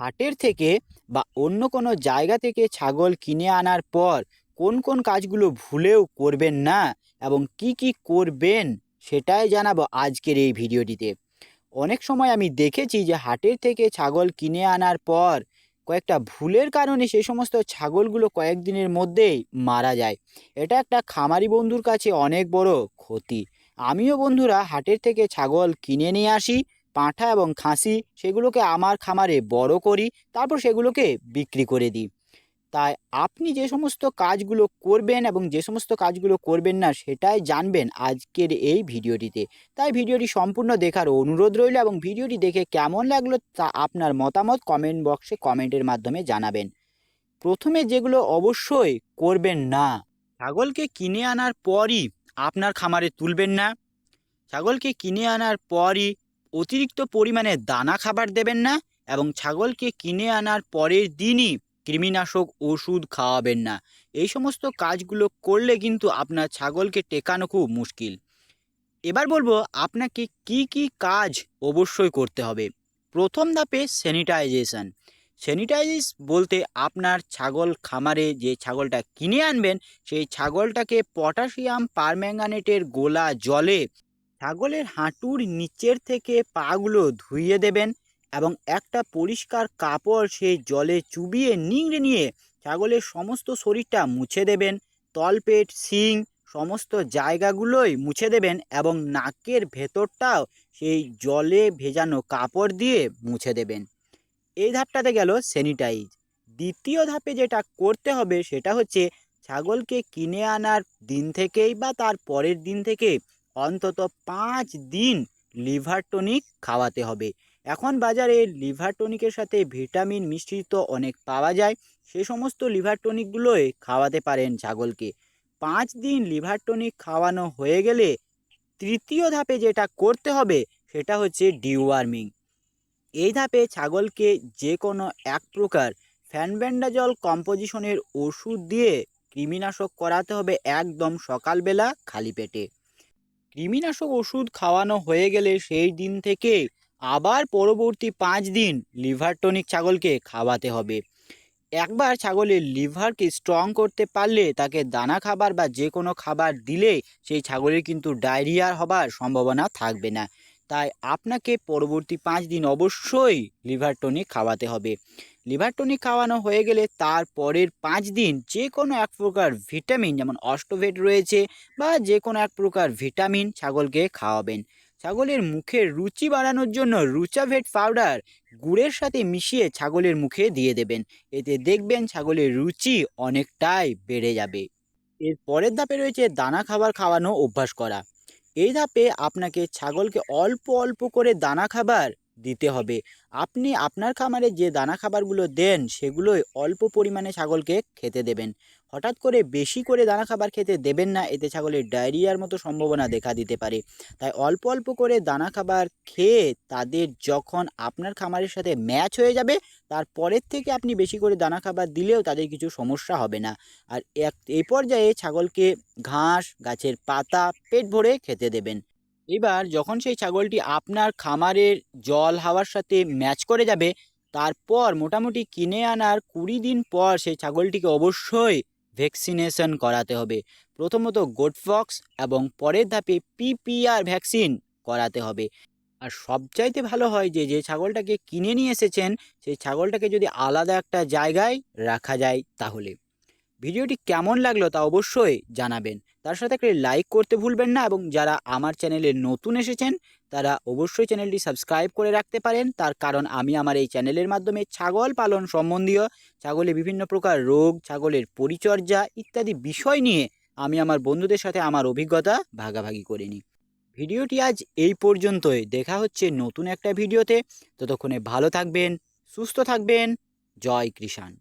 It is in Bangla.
হাটের থেকে বা অন্য কোনো জায়গা থেকে ছাগল কিনে আনার পর কোন কোন কাজগুলো ভুলেও করবেন না এবং কি কি করবেন সেটাই জানাব আজকের এই ভিডিওটিতে। অনেক সময় আমি দেখেছি যে হাটের থেকে ছাগল কিনে আনার পর কয়েকটা ভুলের কারণে সেই সমস্ত ছাগলগুলো কয়েকদিনের মধ্যেই মারা যায়। এটা একটা খামারি বন্ধুর কাছে অনেক বড় ক্ষতি। আমিও বন্ধুরা হাটের থেকে ছাগল কিনে নিয়ে আসি পাঁঠা এবং খাসি সেগুলোকে আমার খামারে বড় করি, তারপর সেগুলোকে বিক্রি করে দিই। তাই আপনি যে সমস্ত কাজগুলো করবেন এবং যে সমস্ত কাজগুলো করবেন না সেটাই জানবেন আজকের এই ভিডিওটিতে। তাই ভিডিওটি সম্পূর্ণ দেখার অনুরোধ রইল এবং ভিডিওটি দেখে কেমন লাগল তা আপনার মতামত কমেন্ট বক্সে কমেন্টের মাধ্যমে জানাবেন। প্রথমে যেগুলো অবশ্যই করবেন না, ছাগলকে কিনে আনার পরই আপনার খামারে তুলবেন না। ছাগলকে কিনে আনার পরই অতিরিক্ত পরিমাণে দানা খাবার দেবেন না এবং ছাগলকে কিনে আনার পরের দিনই কৃমিনাশক ওষুধ খাওয়াবেন না। এই সমস্ত কাজগুলো করলে কিন্তু আপনার ছাগলকে টেকানো খুব মুশকিল। এবার বলব, আপনাকে কি কি কাজ অবশ্যই করতে হবে। প্রথম ধাপে স্যানিটাইজেশন স্যানিটাইজ বলতে আপনার ছাগল খামারে যে ছাগলটা কিনে আনবেন, সেই ছাগলটাকে পটাশিয়াম পারম্যাঙ্গানেটের গোলা জলে ছাগলের হাঁটুর নিচের থেকে পাগুলো ধুইয়ে দেবেন এবং একটা পরিষ্কার কাপড় সেই জলে চুবিয়ে নিংড়ে নিয়ে ছাগলের সমস্ত শরীরটা মুছে দেবেন। তলপেট, শিং সমস্ত জায়গাগুলোই মুছে দেবেন এবং নাকের ভেতরটাও সেই জলে ভেজানো কাপড় দিয়ে মুছে দেবেন। এই ধাপটাতে গেল স্যানিটাইজ দ্বিতীয় ধাপে যেটা করতে হবে সেটা হচ্ছে ছাগলকে কিনে আনার দিন থেকেই বা তার পরের দিন থেকে অন্তত পাঁচ দিন লিভার টনিক খাওয়াতে হবে। এখন বাজারে লিভার টনিকের সাথে ভিটামিন মিশ্রিত অনেক পাওয়া যায়। সে সমস্ত লিভার টনিকগুলোই খাওয়াতে পারেন ছাগলকে। পাঁচ দিন লিভার টনিক খাওয়ানো হয়ে গেলে তৃতীয় ধাপে যেটা করতে হবে সেটা হচ্ছে ডিওয়ার্মিং। এই ধাপে ছাগলকে যে কোনো এক প্রকার ফ্যানব্যান্ডাজল কম্পোজিশনের ওষুধ দিয়ে কৃমিনাশক করাতে হবে একদম সকালবেলা খালি পেটে। কৃমিনাশক ওষুধ খাওয়ানো হয়ে গেলে সেই দিন থেকে আবার পরবর্তী পাঁচ দিন লিভার টনিক ছাগলকে খাওয়াতে হবে। একবার ছাগলের লিভারকে স্ট্রং করতে পারলে তাকে দানা খাবার বা যে কোনো খাবার দিলে সেই ছাগলের কিন্তু ডায়রিয়া হবার সম্ভাবনা থাকবে না। তাই আপনাকে পরবর্তী পাঁচ দিন অবশ্যই লিভার টনিক খাওয়াতে হবে। লিভার টনিক খাওয়ানো হয়ে গেলে তার পরের পাঁচ দিন যে কোনো এক প্রকার ভিটামিন, যেমন অস্টোভেট রয়েছে বা যে কোনো এক প্রকার ভিটামিন ছাগলকে খাওয়াবেন। ছাগলের মুখের রুচি বাড়ানোর জন্য রুচাভেট পাউডার গুড়ের সাথে মিশিয়ে ছাগলের মুখে দিয়ে দেবেন। এতে দেখবেন ছাগলের রুচি অনেকটাই বেড়ে যাবে। এর পরের ধাপে রয়েছে দানা খাবার খাওয়ানো অভ্যাস করা। এই ধাপে আপনাকে ছাগলকে অল্প অল্প করে দানা খাবার দিতে হবে। আপনি আপনার খামারে যে দানা খাবারগুলো দেন, সেগুলোই অল্প পরিমাণে ছাগলকে খেতে দেবেন। হঠাৎ করে বেশি করে দানা খাবার খেতে দেবেন না, এতে ছাগলের ডায়রিয়ার মতো সম্ভাবনা দেখা দিতে পারে। তাই অল্প অল্প করে দানা খাবার খেয়ে তাদের যখন আপনার খামারের সাথে ম্যাচ হয়ে যাবে তারপরের থেকে আপনি বেশি করে দানা খাবার দিলেও তাদের কিছু সমস্যা হবে না। আর এক, এই পর্যায়ে ছাগলকে ঘাস, গাছের পাতা, পেট ভরে খেতে দেবেন। এবার যখন সেই ছাগলটি আপনার খামারের জল হাওয়ার সাথে ম্যাচ করে যাবে, তারপর মোটামুটি কিনে আনার কুড়ি দিন পর সেই ছাগলটিকে অবশ্যই ভ্যাকসিনেশন করাতে হবে। প্রথমত গোটফক্স এবং পরের ধাপে পিপিআর ভ্যাকসিন করাতে হবে। আর সবচাইতে ভালো হয় যে যে ছাগলটাকে কিনে নিয়ে এসেছেন, সেই ছাগলটাকে যদি আলাদা একটা জায়গায় রাখা যায় তাহলে। ভিডিওটি কেমন লাগল তা অবশ্যই জানাবেন। তার সাথে একটা লাইক করতে ভুলবেন না এবং যারা আমার চ্যানেলে নতুন এসেছেন, তারা অবশ্যই চ্যানেলটি সাবস্ক্রাইব করে রাখতে পারেন। তার কারণ আমি আমার এই চ্যানেলের মাধ্যমে ছাগল পালন সম্বন্ধীয় ছাগলের বিভিন্ন প্রকার রোগ, ছাগলের পরিচর্যা ইত্যাদি বিষয় নিয়ে আমি আমার বন্ধুদের সাথে আমার অভিজ্ঞতা ভাগাভাগি করে নিই। ভিডিওটি আজ এই পর্যন্তই। দেখা হচ্ছে নতুন একটা ভিডিওতে। ততক্ষণে ভালো থাকবেন, সুস্থ থাকবেন। জয় কৃষাণ।